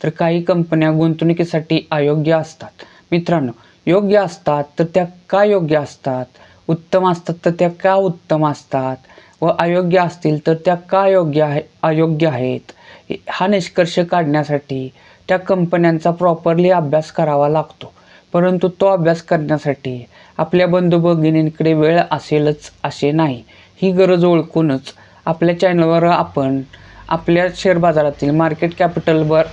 तर काही कंपन्या गुंतवणुकीसाठी अयोग्य असतात. मित्रांनो योग्य असतात तर त्या का योग्य असतात? उत्तम असतात तर त्या का उत्तम असतात? व अयोग्य असतील तर त्या का योग्य आहे अयोग्य आहेत? हा निष्कर्ष काढण्यासाठी त्या कंपन्यांचा प्रॉपरली अभ्यास करावा लागतो. परंतु तो अभ्यास करण्यासाठी आपल्या बंधू भगिनींकडे वेळ असेलच असे नाही. ही गरज ओळखूनच आपल्या चॅनलवर आपण आपल्या शेअर बाजारातील मार्केट कॅपिटलवर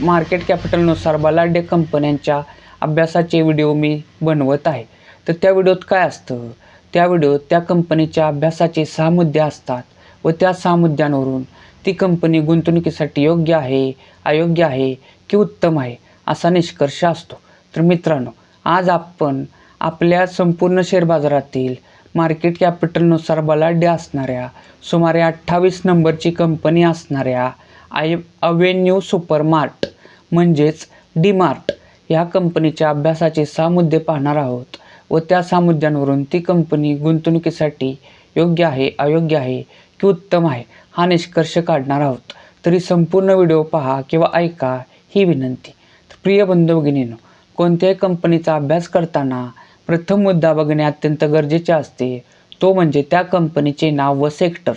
मार्केट कॅपिटलनुसार बलाढ्य कंपन्यांच्या अभ्यासाचे व्हिडिओ मी बनवत आहे. तर त्या व्हिडिओत काय असतं? त्या व्हिडिओत त्या कंपनीच्या अभ्यासाचे सहा मुद्दे असतात व त्या सहा मुद्द्यांवरून ती कंपनी गुंतवणुकीसाठी योग्य आहे अयोग्य आहे की उत्तम आहे असा निष्कर्ष असतो. तर मित्रांनो आज आपण आपल्या संपूर्ण शेअर बाजारातील मार्केट कॅपिटलनुसार बलाढ्य असणाऱ्या सुमारे अठ्ठावीस नंबरची कंपनी असणाऱ्या आय अवेन्यू सुपरमार्ट म्हणजेच डीमार्ट ह्या कंपनीच्या अभ्यासाचे सहा मुद्दे पाहणार आहोत व त्या सहा मुद्द्यांवरून ती कंपनी गुंतवणुकीसाठी योग्य आहे अयोग्य आहे की उत्तम आहे हा निष्कर्ष काढणार आहोत. तरी संपूर्ण व्हिडिओ पहा किंवा ऐका ही विनंती. तर प्रिय बंधू भगिनीनो कोणत्याही कंपनीचा अभ्यास करताना प्रथम मुद्दा बघणे अत्यंत गरजेचे असते. तो म्हणजे त्या कंपनीचे नाव व सेक्टर.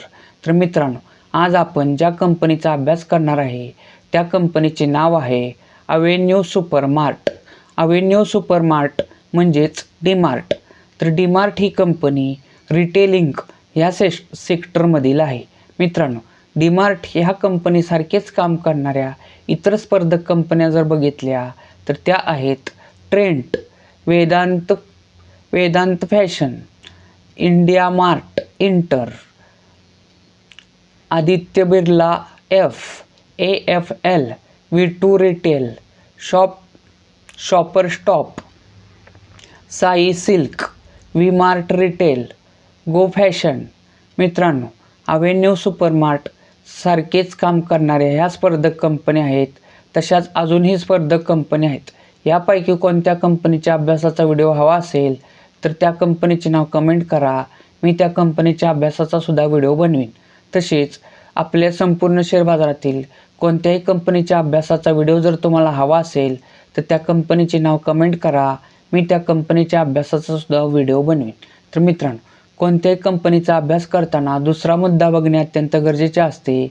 तर मित्रांनो आज आपण ज्या कंपनीचा अभ्यास करणार आहे त्या कंपनीचे नाव आहे अवेन्यू सुपरमार्ट अवेन्यू सुपरमार्ट म्हणजेच डीमार्ट तर डीमार्ट ही कंपनी रिटेलिंग ह्या से सेक्टरमधील आहे. मित्रांनो डीमार्ट ह्या कंपनीसारखेच काम करणाऱ्या इतर स्पर्धक कंपन्या जर बघितल्या तर त्या आहेत Trent Vedant Vedant fashion India mart inter Aditya Birla F A F L V two retail shop shopper stop Sai silk V mart retail go fashion मित्रांनो अवेन्यू सुपरमार्ट सारखेच काम करणाऱ्या ह्या स्पर्धक कंपन्या आहेत. तशाच अजूनही स्पर्धक कंपन्या आहेत. यापैकी कोणत्या कंपनीच्या अभ्यासाचा व्हिडिओ हवा असेल तर त्या कंपनीचे नाव कमेंट करा. मी त्या कंपनीच्या अभ्यासाचा सुद्धा व्हिडिओ बनवीन. तसेच आपल्या संपूर्ण शेअर बाजारातील कोणत्याही कंपनीच्या अभ्यासाचा व्हिडिओ जर तुम्हाला हवा असेल तर त्या कंपनीचे नाव कमेंट करा. मी त्या कंपनीच्या अभ्यासाचा सुद्धा व्हिडिओ बनवेन. तर मित्रांनो कोणत्याही कंपनीचा अभ्यास करताना दुसरा मुद्दा बघणे अत्यंत गरजेचे असते.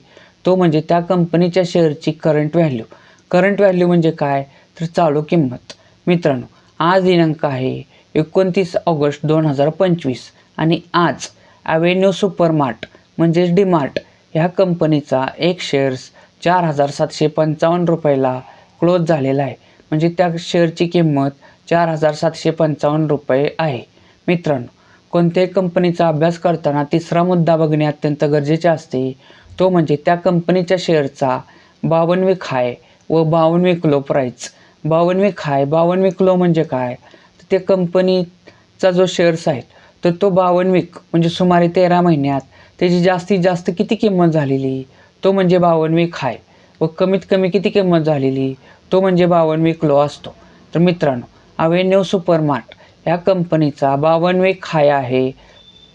तो म्हणजे त्या कंपनीच्या शेअरची करंट व्हॅल्यू करंट व्हॅल्यू म्हणजे काय? तर चालू किंमत. मित्रांनो आज दिनांक आहे एकोणतीस ऑगस्ट दोन हजार पंचवीस आणि आज ॲव्हेन्यू सुपरमार्ट म्हणजेच डीमार्ट ह्या कंपनीचा एक शेअर्स चार हजार सातशे पंचावन्न रुपयाला क्लोज झालेला आहे. म्हणजे त्या शेअरची किंमत चार हजार सातशे पंचावन्न रुपये आहे. मित्रांनो कोणत्याही कंपनीचा अभ्यास करताना तिसरा मुद्दा बघणे अत्यंत गरजेचे असते. तो म्हणजे त्या कंपनीच्या शेअरचा बावनविक हाय व बावनविक लो प्राईस बावनविक हाय बावनविक लो म्हणजे काय? तर ते कंपनीचा जो शेअर्स आहेत तर तो बावनवीक म्हणजे सुमारे तेरा महिन्यात त्याची जास्तीत जास्त किती किंमत झालेली? तो म्हणजे बावनविक खाय व कमीत कमी किती किंमत झालेली? तो म्हणजे बावनविक क्लो असतो. तर मित्रांनो अवेन्यू सुपरमार्ट ह्या कंपनीचा बावनविक खाय आहे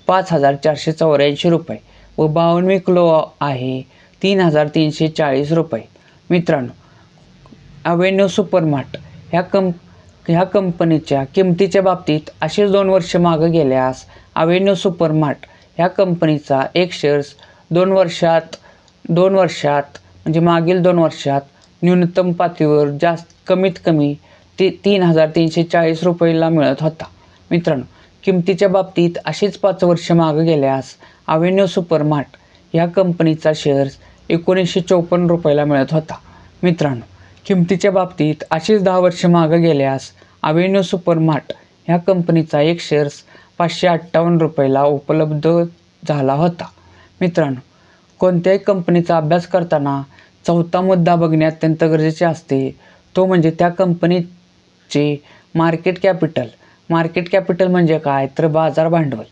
पाच हजार चारशे चौऱ्याऐंशी रुपये व बावनविक क्लो आहे तीन हजार तीनशे चाळीस रुपये. मित्रांनो अवेन्यू सुपरमार्ट ह्या कंप ह्या कंपनीच्या किमतीच्या बाबतीत असेच दोन वर्ष मागं गेल्यास अवेन्यू सुपरमार्ट ह्या कंपनीचा एक शेअर्स दोन वर्षात दोन वर्षात म्हणजे मागील दोन वर्षात न्यूनतम पातळीवर जास्त कमीत कमी ती तीन हजार तीनशे चाळीस रुपयेला मिळत होता. मित्रांनो किमतीच्या बाबतीत अशीच पाच वर्ष मागं गेल्यास अवेन्यू सुपरमार्ट ह्या कंपनीचा शेअर्स एकोणीसशे चौपन्न रुपयाला मिळत होता. मित्रांनो किमतीच्या बाबतीत अशीच दहा वर्ष मागं गेल्यास अवेन्यू सुपरमार्ट ह्या कंपनीचा एक शेअर्स पाचशे अठ्ठावन्न रुपयाला उपलब्ध झाला होता. मित्रांनो कोणत्याही कंपनीचा अभ्यास करताना चौथा मुद्दा बघणे अत्यंत गरजेचे असते. तो म्हणजे त्या कंपनीचे मार्केट कॅपिटल मार्केट कॅपिटल म्हणजे काय? तर बाजार भांडवल.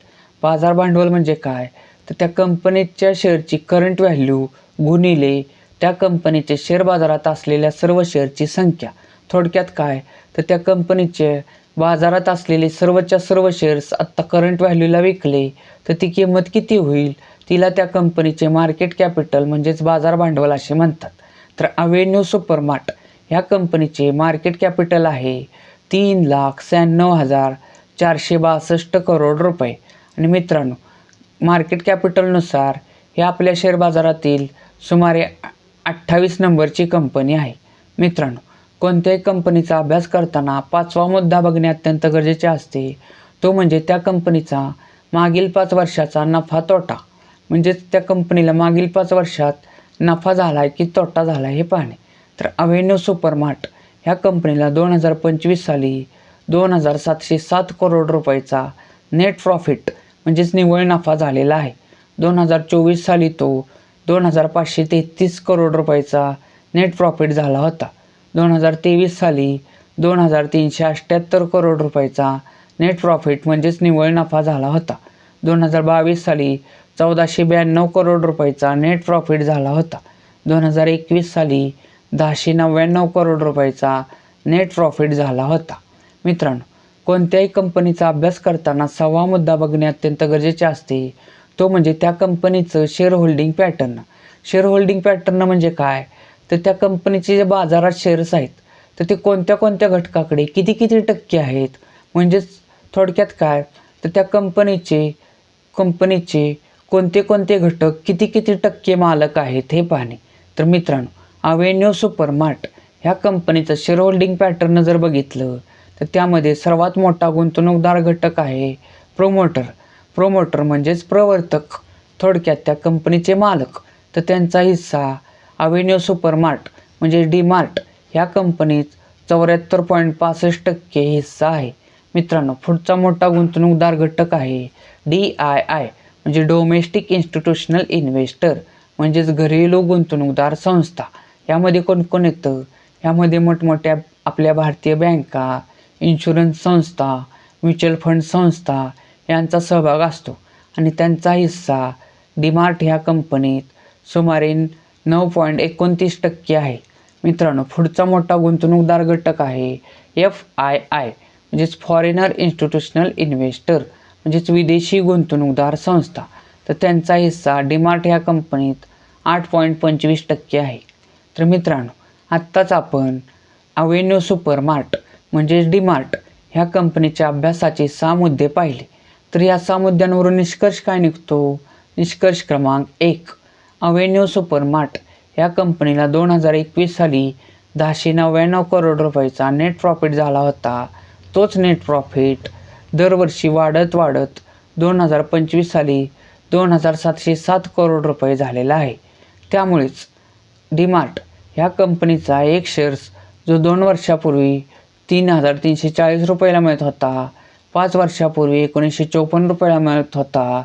बाजार भांडवल म्हणजे काय? तर त्या कंपनीच्या शेअरची करंट व्हॅल्यू गुणिले त्या कंपनीचे शेअर बाजारात असलेल्या सर्व शेअरची संख्या. थोडक्यात काय? तर त्या कंपनीचे बाजारात असलेले सर्वच्या सर्व शेअर्स आत्ता करंट व्हॅल्यूला विकले तर ती किंमत किती होईल? तिला त्या कंपनीचे मार्केट कॅपिटल म्हणजेच बाजार भांडवल असे म्हणतात. तर अवेन्यू सुपरमार्ट ह्या कंपनीचे मार्केट कॅपिटल आहे तीन लाख शहाण्णव हजार चारशे बासष्ट करोड रुपये. आणि मित्रांनो मार्केट कॅपिटलनुसार हे आपल्या शेअर बाजारातील सुमारे अठ्ठावीस नंबरची कंपनी आहे. मित्रांनो कोणत्याही कंपनीचा अभ्यास करताना पाचवा मुद्दा बघणे अत्यंत गरजेचे असते. तो म्हणजे त्या कंपनीचा मागील पाच वर्षाचा नफा तोटा. म्हणजेच त्या कंपनीला मागील पाच वर्षात नफा झाला आहे की तोटा झाला आहे हे पाहणे. तर अवेन्यू सुपरमार्ट ह्या कंपनीला दोन हजार पंचवीस साली दोन हजार सातशे सात करोड रुपयाचा नेट प्रॉफिट म्हणजेच निव्वळ नफा झालेला आहे. दोन हजार चोवीस साली तो दोन हजार पाचशे तेहतीस करोड रुपयाचा नेट प्रॉफिट झाला होता. दोन हजार तेवीस साली दोन हजार तीनशे अठ्ठ्याहत्तर करोड रुपयाचा नेट प्रॉफिट म्हणजेच निव्वळ नफा झाला होता. दोन हजार बावीस साली चौदाशे ब्याण्णव करोड रुपयाचा नेट प्रॉफिट झाला होता. दोन हजार एकवीस साली दहाशे नव्याण्णव करोड रुपयाचा नेट प्रॉफिट झाला होता. मित्रांनो कोणत्याही कंपनीचा अभ्यास करताना सहावा मुद्दा बघणे अत्यंत गरजेचे असते. तो म्हणजे त्या कंपनीचं share holding pattern share holding pattern म्हणजे काय? तर त्या कंपनीचे जे बाजारात शेअर्स आहेत तर ते कोणत्या कोणत्या घटकाकडे किती किती टक्के आहेत? म्हणजेच थोडक्यात काय? तर त्या कंपनीचे कंपनीचे कोणते कोणते घटक किती किती टक्के मालक आहेत हे पाहणे. तर मित्रांनो अवेन्यू सुपरमार्ट ह्या कंपनीचं शेअर होल्डिंग पॅटर्न जर बघितलं तर त्यामध्ये सर्वात मोठा गुंतवणूकदार घटक आहे प्रोमोटर प्रोमोटर म्हणजेच प्रवर्तक. थोडक्यात त्या कंपनीचे मालक. तर त्यांचा हिस्सा अवेन्यू सुपरमार्ट म्हणजे डीमार्ट ह्या कंपनीत चौऱ्याहत्तर पॉईंट पासष्ट टक्के हिस्सा आहे. मित्रांनो पुढचा मोठा गुंतवणूकदार घटक आहे डी आय आय म्हणजे डोमेस्टिक इन्स्टिट्यूशनल इन्व्हेस्टर म्हणजेच घरेलू गुंतवणूकदार संस्था. यामध्ये कोण कोण येतं? यामध्ये मोठमोठ्या आपल्या भारतीय बँका इन्शुरन्स संस्था म्युच्युअल फंड संस्था यांचा सहभाग असतो. आणि त्यांचा हिस्सा डीमार्ट ह्या कंपनीत सुमारे नऊ पॉईंट एकोणतीस टक्के आहे. मित्रांनो पुढचा मोठा गुंतवणूकदार घटक आहे एफ आय आय म्हणजेच फॉरेनर इन्स्टिट्यूशनल इन्व्हेस्टर म्हणजेच विदेशी गुंतवणूकदार संस्था. तर त्यांचा हिस्सा डिमार्ट ह्या कंपनीत आठ पॉईंट पंचवीस टक्के आहे. तर मित्रांनो आत्ताच आपण अवेन्यू सुपरमार्ट म्हणजेच डीमार्ट ह्या कंपनीच्या अभ्यासाचे सहा मुद्दे पाहिले. तर या सहा मुद्द्यांवरून निष्कर्ष काय निघतो? निष्कर्ष क्रमांक एक. अवेन्यू सुपरमार्ट या कंपनीला दोन हजार एकवीस साली दहाशे नव्याण्णव करोड रुपयाचा नेट प्रॉफिट झाला होता. तोच नेट प्रॉफिट दरवर्षी वाढत वाढत दोन हजार पंचवीस साली दोन हजार सातशे सात करोड रुपये झालेला आहे. त्यामुळेच डीमार्ट ह्या कंपनीचा एक शेअर्स जो दोन वर्षापूर्वी तीन हजार तीनशे चाळीस रुपयाला मिळत होता पाच वर्षापूर्वी एकोणीसशे चौपन्न रुपयाला मिळत होता.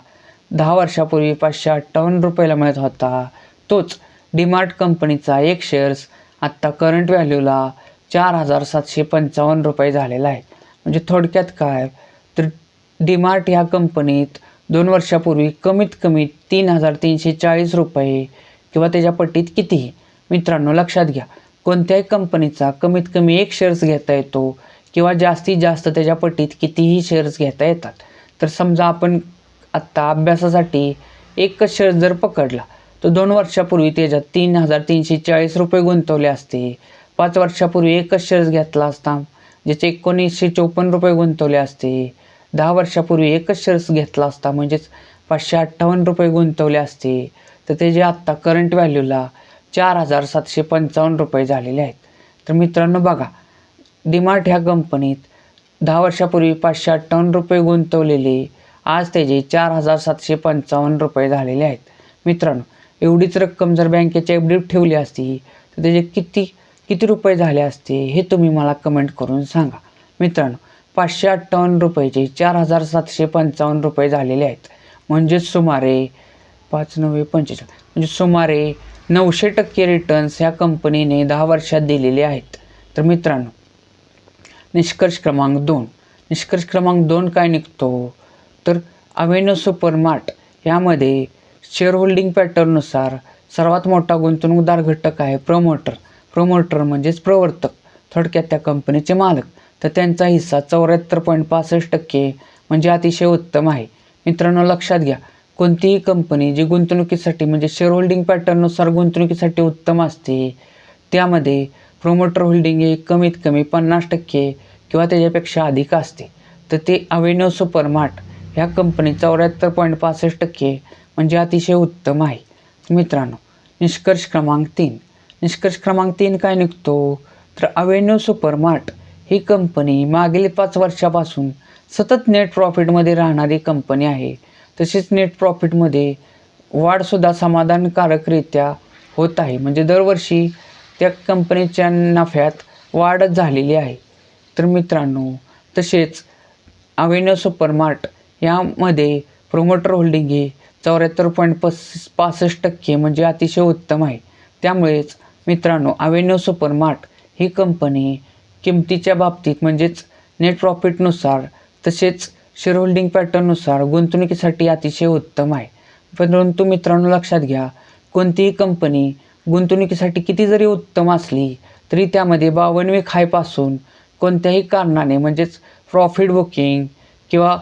दहा वर्षापूर्वी पाचशे अठ्ठावन्न रुपयाला मिळत होता. तोच डीमार्ट कंपनीचा एक शेअर्स आत्ता करंट व्हॅल्यूला चार हजार सातशे पंचावन्न रुपये झालेला आहे. म्हणजे थोडक्यात काय? तर डीमार्ट ह्या कंपनीत दोन वर्षापूर्वी कमीत कमी तीन हजार तीनशे चाळीस रुपये किंवा त्याच्या पट्टीत कितीही. मित्रांनो लक्षात घ्या. कोणत्याही कंपनीचा कमीत कमी एक शेअर्स घेता येतो किंवा जास्तीत जास्त त्याच्या पट्टीत कितीही शेअर्स घेता येतात. तर समजा आपण आत्ता अभ्यासासाठी एकच शेअर जर पकडला तर दोन वर्षापूर्वी त्याच्यात तीन हजार तीनशे चाळीस रुपये गुंतवले असते. पाच वर्षापूर्वी एकच शेअर्स घेतला असता ज्याचे एकोणीसशे चौपन्न रुपये गुंतवले असते. दहा वर्षापूर्वी एकच शेअर्स घेतला असता म्हणजेच पाचशे अठ्ठावन्न रुपये गुंतवले असते. तर त्याचे आत्ता करंट व्हॅल्यूला चार हजार सातशे पंचावन्न रुपये झालेले आहेत. तर मित्रांनो बघा डिमार्ट ह्या कंपनीत दहा वर्षापूर्वी पाचशे अठ्ठावन्न रुपये गुंतवलेले. आज त्याचे चार हजार सातशे पंचावन्न रुपये झालेले आहेत. मित्रांनो एवढीच रक्कम जर बँकेच्या एफडीत ठेवली असती तर त्याचे किती किती रुपये झाले असते हे तुम्ही मला कमेंट करून सांगा. मित्रांनो पाचशे अठ्ठावन्न रुपयाचे चार हजार सातशे पंचावन्न रुपये झालेले आहेत. म्हणजेच सुमारे पाच नव्वे पंचेचाळीस म्हणजे सुमारे नऊशे टक्के रिटर्न्स ह्या कंपनीने दहा वर्षात दिलेले आहेत. तर मित्रांनो निष्कर्ष क्रमांक दोन. निष्कर्ष क्रमांक दोन काय निघतो? तर अवेन्यू सुपरमार्ट यामध्ये शेअर होल्डिंग पॅटर्ननुसार सर्वात मोठा गुंतवणूकदार घटक आहे प्रमोटर प्रमोटर म्हणजेच प्रवर्तक थोडक्यात त्या कंपनीचे मालक. तर त्यांचा हिस्सा चौऱ्याहत्तर पॉईंट पासष्ट टक्के म्हणजे अतिशय उत्तम आहे. मित्रांनो लक्षात घ्या कोणतीही कंपनी जी गुंतवणुकीसाठी म्हणजे शेअर होल्डिंग पॅटर्ननुसार गुंतवणुकीसाठी उत्तम असते त्यामध्ये प्रोमोटर होल्डिंग हे कमीत कमी पन्नास टक्के किंवा त्याच्यापेक्षा अधिक असते. तर ते अवेन्यू सुपरमार्ट ह्या कंपनी चौऱ्याहत्तर पॉईंट पासष्ट टक्के म्हणजे अतिशय उत्तम आहे. मित्रांनो निष्कर्ष क्रमांक तीन. निष्कर्ष क्रमांक तीन काय निघतो? तर अवेन्यू सुपरमार्ट ही कंपनी मागील पाच वर्षापासून सतत नेट प्रॉफिटमध्ये राहणारी कंपनी आहे. तसेच नेट प्रॉफिटमध्ये वाढसुद्धा समाधानकारकरित्या होत आहे. म्हणजे दरवर्षी त्या कंपनीच्या नफ्यात वाढच झालेली आहे. तर मित्रांनो तसेच अवेन्यू सुपरमार्ट यामध्ये प्रोमोटर होल्डिंग हे चौऱ्याहत्तर पॉईंट पस्तीस पासष्ट टक्के म्हणजे अतिशय उत्तम आहे. त्यामुळेच मित्रांनो अवेन्यू सुपरमार्ट ही कंपनी किमतीच्या बाबतीत म्हणजेच नेट प्रॉफिटनुसार तसेच शेअर होल्डिंग पॅटर्ननुसार गुंतवणुकीसाठी अतिशय उत्तम आहे. परंतु मित्रांनो लक्षात घ्या कोणतीही कंपनी गुंतवणुकीसाठी किती जरी उत्तम असली तरी त्यामध्ये बावनवे खायपासून कोणत्याही कारणाने म्हणजेच प्रॉफिट बुकिंग किंवा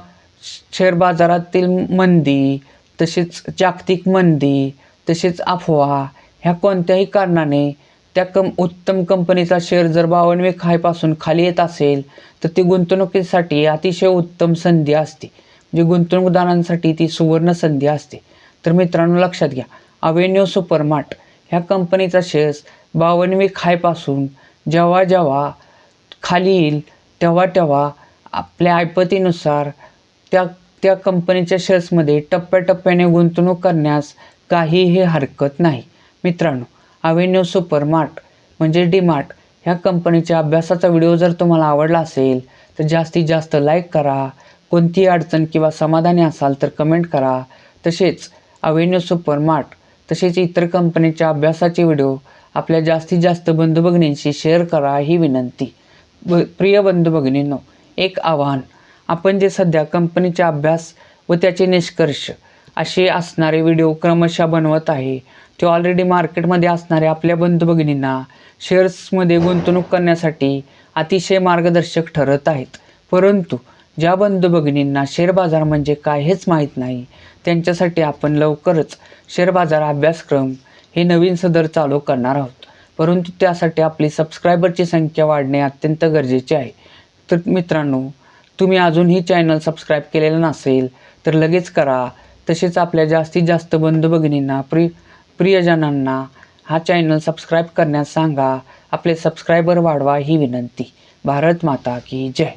शेअर बाजारातील मंदी तसेच जागतिक मंदी तसेच अफवा ह्या कोणत्याही कारणाने त्या कम उत्तम कंपनीचा शेअर जर बावनवे खायपासून खाली येत असेल तर ती गुंतवणुकीसाठी अतिशय उत्तम संधी असते. म्हणजे गुंतवणूकदारांसाठी ती सुवर्ण संधी असते. तर मित्रांनो लक्षात घ्या. अवेन्यू सुपरमार्ट ह्या कंपनीचा शेअर्स बावनवे खायपासून जेव्हा जेव्हा खाली येईल तेव्हा तेव्हा आपल्या ऐपतीनुसार त्या त्या कंपनीच्या शेअर्समध्ये टप्प्याटप्प्याने गुंतवणूक करण्यास काहीही हरकत नाही. मित्रांनो अवेन्यू सुपरमार्ट म्हणजे डीमार्ट ह्या कंपनीच्या अभ्यासाचा व्हिडिओ जर तुम्हाला आवडला असेल तर जास्तीत जास्त लाईक करा. कोणतीही अडचण किंवा समाधानी असाल तर कमेंट करा. तसेच अवेन्यू सुपरमार्ट तसेच इतर कंपनीच्या अभ्यासाचे व्हिडिओ आपल्या जास्तीत जास्त बंधू भगिनींशी शेअर करा ही विनंती. ब प्रिय बंधू भगिनींनो एक आव्हान आपण जे सध्या कंपनीचा अभ्यास व त्याचे निष्कर्ष असे असणारे व्हिडिओ क्रमशः बनवत आहे ते ऑलरेडी मार्केटमध्ये असणाऱ्या आपल्या बंधू भगिनींना शेअर्समध्ये गुंतवणूक करण्यासाठी अतिशय मार्गदर्शक ठरत आहेत. परंतु ज्या बंधू भगिनींना शेअर बाजार म्हणजे काय हेच माहीत नाही त्यांच्यासाठी आपण लवकरच शेअर बाजार अभ्यासक्रम हे नवीन सदर चालू करणार आहोत. परंतु त्यासाठी आपली सबस्क्रायबरची संख्या वाढणे अत्यंत गरजेचे आहे. तर मित्रांनो तुम्ही अजूनही चॅनल सबस्क्राईब केलेलं नसेल तर लगेच करा. तसेच आपल्या जास्तीत जास्त बंधू भगिनींना प्रि प्रियजनांना हा चॅनल सबस्क्राईब करण्यास सांगा. आपले सबस्क्रायबर वाढवा ही विनंती. भारत माता की जय.